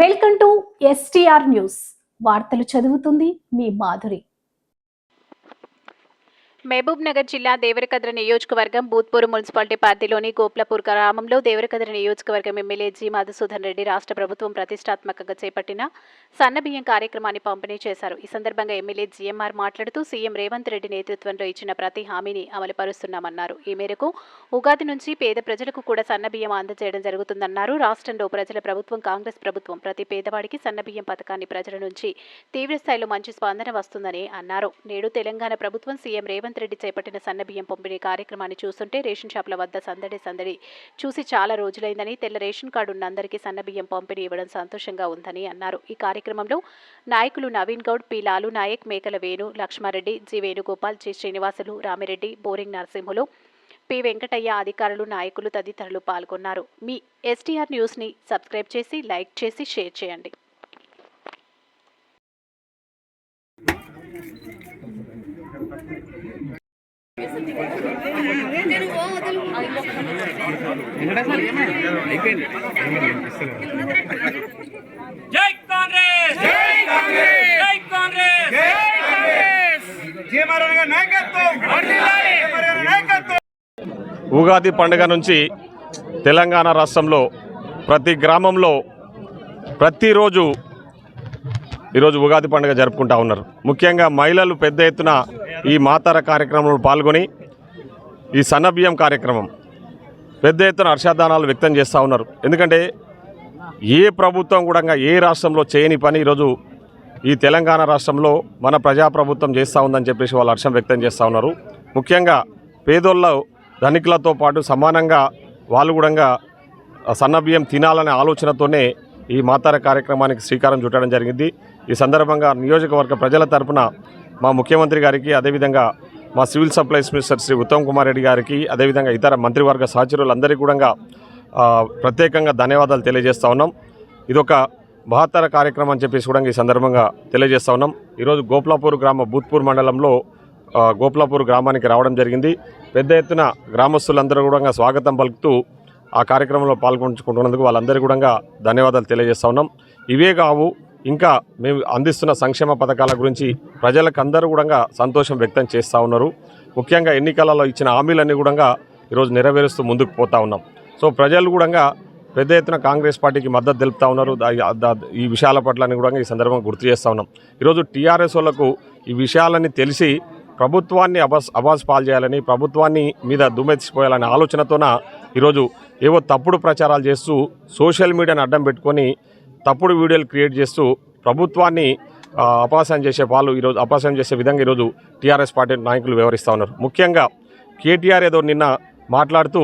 Welcome to STR news. వార్తలు చదువుతుంది మీ మాధురి. మహబూబ్ నగర్ జిల్లా దేవరకద్ర నియోజకవర్గం బూత్పూర్ మున్సిపాలిటీ పరిధిలోని గోప్లపూర్ గ్రామంలో దేవరకద్ర నియోజకవర్గం ఎమ్మెల్యే జి మధుసూదన్ రెడ్డి రాష్ట్ర ప్రభుత్వం ప్రతిష్టాత్మకంగా చేపట్టిన సన్నబియ్యం కార్యక్రమాన్ని పంపిణీ చేశారు. ఈ సందర్భంగా ఎమ్మెల్యే జీఎంఆర్ మాట్లాడుతూ సీఎం రేవంత్ రెడ్డి నేతృత్వంలో ఇచ్చిన ప్రతి హామీని అమలుపరుస్తున్నామన్నారు ఈ మేరకు ఉగాది నుంచి పేద ప్రజలకు కూడా సన్నబియ్యం అందజేయడం జరుగుతుందన్నారు. రాష్ట్రంలో ప్రజల ప్రభుత్వం కాంగ్రెస్ ప్రభుత్వం ప్రతి పేదవాడికి సన్నబియ్యం పథకాన్ని ప్రజల నుంచి తీవ్రస్థాయిలో మంచి స్పందన వస్తుందని అన్నారు. నేడు తెలంగాణ ప్రభుత్వం సీఎం రేవంత్ రెడ్డి చేపట్టిన సన్నబియ్యం పంపిణీ కార్యక్రమాన్ని చూస్తుంటే రేషన్ షాపుల వద్ద సందడి సందడి చూసి చాలా రోజులైందని తెల్ల రేషన్ కార్డు ఉన్న అందరికీ సన్నబియ్యం పంపిణీ ఇవ్వడం సంతోషంగా ఉందని అన్నారు. ఈ కార్యక్రమంలో నాయకులు Naveen Goud P. Lalu Naik Mekala Venu Lakshmareddy G. Venugopal G. Srinivasulu Ramireddy boring Narasimhulu P. Venkataiah అధికారులు నాయకులు తదితరులు పాల్గొన్నారు. మీ ఎస్టీఆర్ న్యూస్ని సబ్స్క్రైబ్ చేసి లైక్ చేసి షేర్ చేయండి. జై కాంగ్రెస్! జై కాంగ్రెస్! జై కాంగ్రెస్! జై కాంగ్రెస్! జీమరణ నాయకత్వం! నాయకత్వం! ఉగాది పండుగ నుంచి తెలంగాణ రాష్ట్రంలో ప్రతి గ్రామంలో ప్రతిరోజు ఈరోజు ఉగాది పండుగ జరుపుకుంటా ఉన్నారు. ముఖ్యంగా మహిళలు పెద్ద ఎత్తున ఈ మాతార కార్యక్రమంలో పాల్గొని ఈ సన్నబియ్యం కార్యక్రమం పెద్ద ఎత్తున హర్షాదానాలు వ్యక్తం చేస్తూ ఉన్నారు. ఎందుకంటే ఏ ప్రభుత్వం కూడా ఏ రాష్ట్రంలో చేయని పని ఈరోజు ఈ తెలంగాణ రాష్ట్రంలో మన ప్రజాప్రభుత్వం చేస్తూ ఉందని చెప్పేసి వాళ్ళు హర్షం వ్యక్తం చేస్తూ ఉన్నారు. ముఖ్యంగా పేదోళ్ళ ధనికులతో పాటు సమానంగా వాళ్ళు కూడా సన్నబియ్యం తినాలనే ఆలోచనతోనే ఈ మాతార కార్యక్రమానికి శ్రీకారం చుట్టడం జరిగింది. ఈ సందర్భంగా నియోజకవర్గ ప్రజల తరపున మా ముఖ్యమంత్రి గారికి అదేవిధంగా మా civil supplies minister Shri Uttam Kumar Reddy గారికి అదేవిధంగా ఇతర మంత్రివర్గ సహచరులందరికీ కూడా ప్రత్యేకంగా ధన్యవాదాలు తెలియజేస్తా ఉన్నాం. ఇదొక మహత్తర కార్యక్రమం అని చెప్పేసి కూడా ఈ సందర్భంగా తెలియజేస్తా ఉన్నాం. ఈరోజు గోప్లాపూర్ గ్రామ బూత్పూర్ మండలంలో ఆ, గోప్లాపూర్ గ్రామానికి రావడం జరిగింది. పెద్ద ఎత్తున గ్రామస్తులందరూ కూడా స్వాగతం పలుకుతూ ఆ కార్యక్రమంలో పాల్గొంచుకుంటున్నందుకు వాళ్ళందరికీ కూడా ధన్యవాదాలు తెలియజేస్తా ఉన్నాం. ఇవే కావు ఇంకా మేము అందిస్తున్న సంక్షేమ పథకాల గురించి ప్రజలకు అందరూ కూడా సంతోషం వ్యక్తం చేస్తూ ఉన్నారు. ముఖ్యంగా ఎన్నికలలో ఇచ్చిన హామీలన్నీ కూడా ఈరోజు నెరవేరుస్తూ ముందుకు పోతా ఉన్నాం. సో ప్రజలు కూడా పెద్ద ఎత్తున కాంగ్రెస్ పార్టీకి మద్దతు తెలుపుతా ఉన్నారు. ఈ విషయాల పట్ల కూడా ఈ సందర్భంగా గుర్తు చేస్తూ ఉన్నాం. ఈరోజు టీఆర్ఎస్ వాళ్ళకు ఈ విషయాలన్నీ తెలిసి ప్రభుత్వాన్ని అబాస్ అబాస్ పాలు చేయాలని ప్రభుత్వాన్ని మీద దుమ్మెత్తిపోయాలనే ఆలోచనతోన ఈరోజు ఏవో తప్పుడు ప్రచారాలు చేస్తూ సోషల్ మీడియాను అడ్డం పెట్టుకొని తప్పుడు వీడియోలు క్రియేట్ చేస్తూ ప్రభుత్వాన్ని ఆ, అపహాస్యం చేసే వాళ్ళు ఈరోజు అపహాస్యం చేసే విధంగా ఈరోజు టీఆర్ఎస్ పార్టీ నాయకులు వ్యవహరిస్తూ ఉన్నారు. ముఖ్యంగా కేటీఆర్ ఏదో నిన్న మాట్లాడుతూ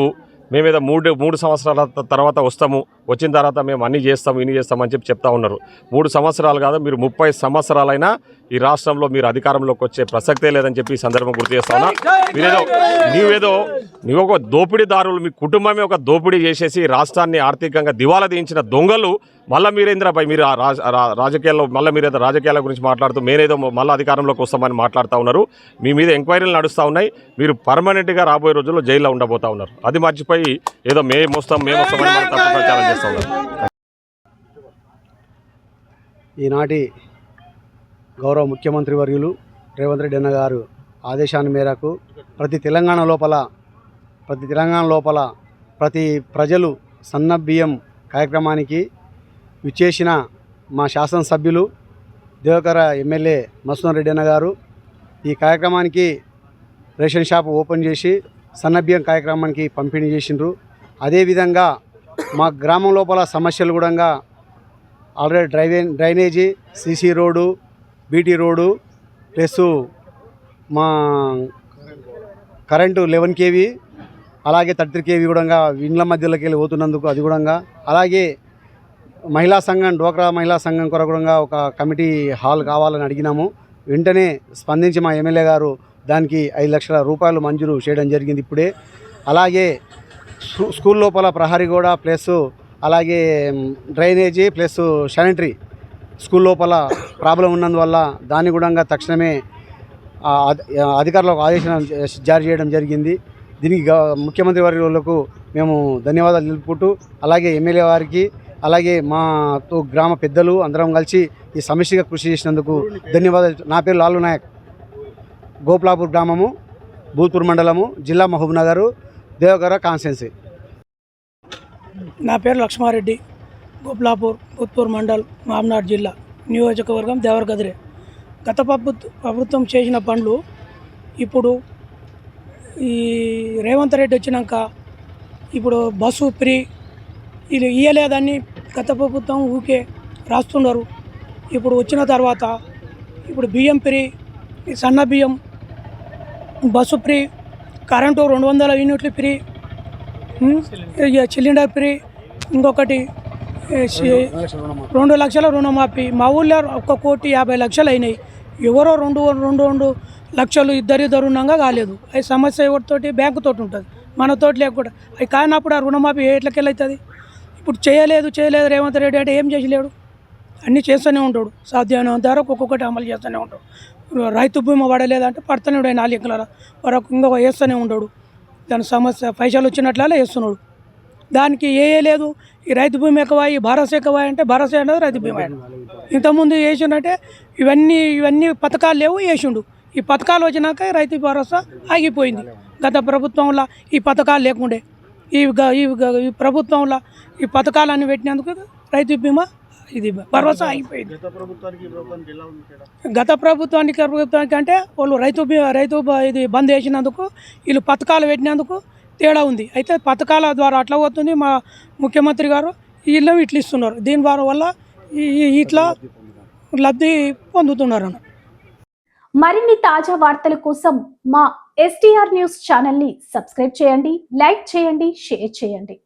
మేమేదో మూడు మూడు సంవత్సరాల తర్వాత వస్తాము వచ్చిన తర్వాత మేము అన్నీ చేస్తాము ఇన్ని చేస్తాము అని చెప్పి చెప్తా ఉన్నారు. మూడు సంవత్సరాలు కాదు మీరు ముప్పై సంవత్సరాలైనా ఈ రాష్ట్రంలో మీరు అధికారంలోకి వచ్చే ప్రసక్తే లేదని చెప్పి ఈ సందర్భం గుర్తు చేస్తా ఉన్నా. మీరేదో నీవేదో నీవు ఒక దోపిడీదారులు మీ కుటుంబమే ఒక దోపిడీ చేసేసి రాష్ట్రాన్ని ఆర్థికంగా దివాలా తీయించిన దొంగలు మళ్ళీ మీరేంద్రపై మీరు రాజ- రాజకీయాల్లో మళ్ళీ మీరేదో రాజకీయాల గురించి మాట్లాడుతూ మేనేదో మళ్ళీ అధికారంలోకి వస్తామని మాట్లాడుతూ ఉన్నారు. మీ మీద ఎంక్వైరీలు నడుస్తూ ఉన్నాయి. మీరు పర్మనెంట్గా రాబోయే రోజుల్లో జైల్లో ఉండబోతా ఉన్నారు. అది మర్చిపోయి ఏదో మేము వస్తాం మేము వస్తామని తప్పు ప్రచారం చేస్తూ ఉన్నారు. ఈనాటి గౌరవ ముఖ్యమంత్రి వర్యులు రేవంత్ రెడ్డి అన్న గారు ఆదేశాన్ని మేరకు ప్రతి తెలంగాణ లోపల ప్రతి తెలంగాణ లోపల ప్రతి ప్రజలు సన్న బియ్యం కార్యక్రమానికి విచ్చేసిన మా శాసనసభ్యులు దేవకర ఎమ్మెల్యే మసూదన్ రెడ్డి అన్న గారు ఈ కార్యక్రమానికి రేషన్ షాప్ ఓపెన్ చేసి సన్నభ్యం కార్యక్రమానికి పంపిణీ చేసిండ్రు. అదేవిధంగా మా గ్రామం లోపల సమస్యలు కూడా already డ్రైవే drainage CC road BT road plus మా కరెంటు లెవెన్ కేవీ అలాగే థర్టీ కేవీ కూడా ఇండ్ల మధ్యలోకి వెళ్ళి పోతున్నందుకు అది కూడా అలాగే మహిళా సంఘం డోక్రా మహిళా సంఘం కొరకు కూడా ఒక కమిటీ హాల్ కావాలని అడిగినాము. వెంటనే స్పందించి మా ఎమ్మెల్యే గారు దానికి ఐదు లక్షల రూపాయలు మంజూరు చేయడం జరిగింది ఇప్పుడే. అలాగే స్కూల్ లోపల ప్రహరీ గోడ ప్లస్ అలాగే డ్రైనేజీ ప్లస్ శానిటరీ స్కూల్ లోపల ప్రాబ్లం ఉన్నందువల్ల దాన్ని కూడా తక్షణమే అధికారులకు ఆదేశం జారీ చేయడం జరిగింది. దీనికి గ- ముఖ్యమంత్రి వర్గులకు మేము ధన్యవాదాలు తెలుపుకుంటూ అలాగే ఎమ్మెల్యే వారికి అలాగే మాతో గ్రామ పెద్దలు అందరం కలిసి ఈ సమస్యగా కృషి చేసినందుకు ధన్యవాదాలు. నా పేరు లాలు నాయక్. గోపులాపూర్ గ్రామము భూత్పూర్ మండలము జిల్లా మహబూబ్నగర్ దేవగర కాన్స్టెన్సీ. నా పేరు లక్ష్మారెడ్డి. గోపులాపూర్ భూత్పూర్ మండల్ మామ్నాడ్ జిల్లా నియోజకవర్గం దేవరగదిరే. గత ప్రభుత్వం చేసిన పనులు ఇప్పుడు ఈ రేవంత్ రెడ్డి వచ్చినాక ఇప్పుడు బస్సు ఫ్రీ ఇది ఇయ్యలేదని గత ప్రభుత్వం ఊకే రాస్తున్నారు. ఇప్పుడు వచ్చిన తర్వాత ఇప్పుడు బియ్యం ఫ్రీ సన్న బియ్యం బస్సు ఫ్రీ కరెంటు రెండు వందల యూనిట్లు ఫ్రీ సిలిండర్ ఫ్రీ ఇంకొకటి రెండు లక్షల రుణమాఫీ. మా ఊళ్ళో ఒక కోటి యాభై లక్షలు అయినాయి. ఎవరో రెండు రెండు రెండు లక్షలు ఇద్దరిద్దరు ఇద్దరు ఉన్నాగా కాలేదు. అది సమస్య ఎవరితోటి? బ్యాంకుతోటి ఉంటుంది. మనతోటి లేకుండా అవి కానప్పుడు ఆ రుణమాఫీ ఎట్లకెళ్ళవుతుంది ఇప్పుడు చేయలేదు చేయలేదు రేవంత్ రెడ్డి అంటే ఏం చేసలేడు అన్నీ చేస్తూనే ఉంటాడు. సాధ్యమైనంత వరకు ఒక్కొక్కటి అమలు చేస్తూనే ఉంటాడు. రైతు బీమా పడలేదంటే పడుతూనే ఉంటాడు నాలుగు ఎకరాల వరకు ఇంకొక వేస్తూనే ఉంటాడు. దాని సమస్య పైసలు వచ్చినట్లే వేస్తున్నాడు. దానికి ఏ ఏ లేదు. ఈ రైతు భూమి ఎక్కువ ఈ భరోసా ఎక్కువ అంటే భరోసా అనేది రైతు బీమా. ఇంతకుముందు వేసిండంటే ఇవన్నీ ఇవన్నీ పథకాలు లేవు వేసిండు. ఈ పథకాలు వచ్చినాక రైతు భరోసా ఆగిపోయింది. గత ప్రభుత్వంలో ఈ పథకాలు లేకుండే. ఈ ఈ ప్రభుత్వంలో ఈ పథకాలన్నీ పెట్టినందుకు రైతు బీమా ఇది భరోసా ఆగిపోయింది గత ప్రభుత్వానికి ప్రభుత్వానికి అంటే వాళ్ళు రైతు రైతు ఇది బంద్ చేసినందుకు వీళ్ళు పథకాలు పెట్టినందుకు తేడా ఉంది. అయితే పథకాల ద్వారా అట్లా పోతుంది. మా ముఖ్యమంత్రి గారు వీళ్ళు ఇట్లా ఇస్తున్నారు. దీని ద్వారా వల్ల ఇట్లా లబ్ధి పొందుతున్నారు మరిన్ని తాజా వార్తల కోసం మా ఎస్టీఆర్ న్యూస్ ఛానల్ని సబ్స్క్రైబ్ చేయండి లైక్ చేయండి షేర్ చేయండి.